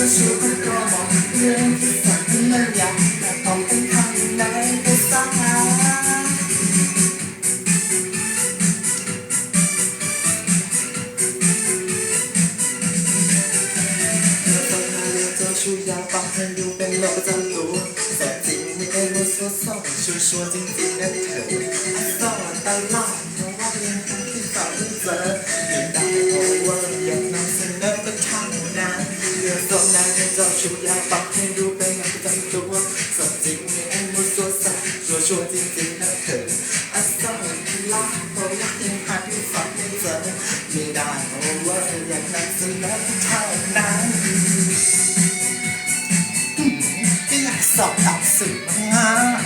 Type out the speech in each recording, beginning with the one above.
จะชูก็ก็บอกเรื่องที่ฝันนั้นอยาแต่ต้องเป็นทางไหนก็สาชูยาวปากเธอดูเป็นโลกจะรู้แจริงไม่ได้รู้สึกสองชัวชัวจริงๆนเธอสอตลอดเพราะว่ายังคงที่ฝัเจอ ชัวร์จริงๆนะเธออัศวินลาตัวนักเองหาที่ฝันม่เจอม่ได้โอเวอย่างนั้นสินเท่านั้นไม่อยากสอบตัดสินมาก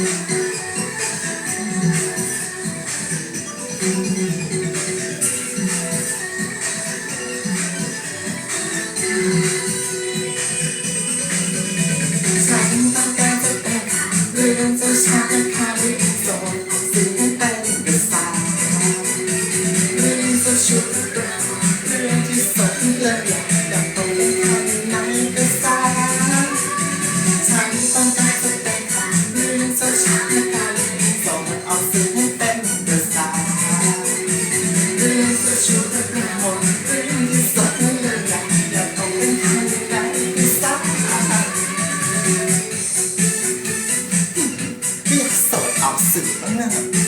Música I mean.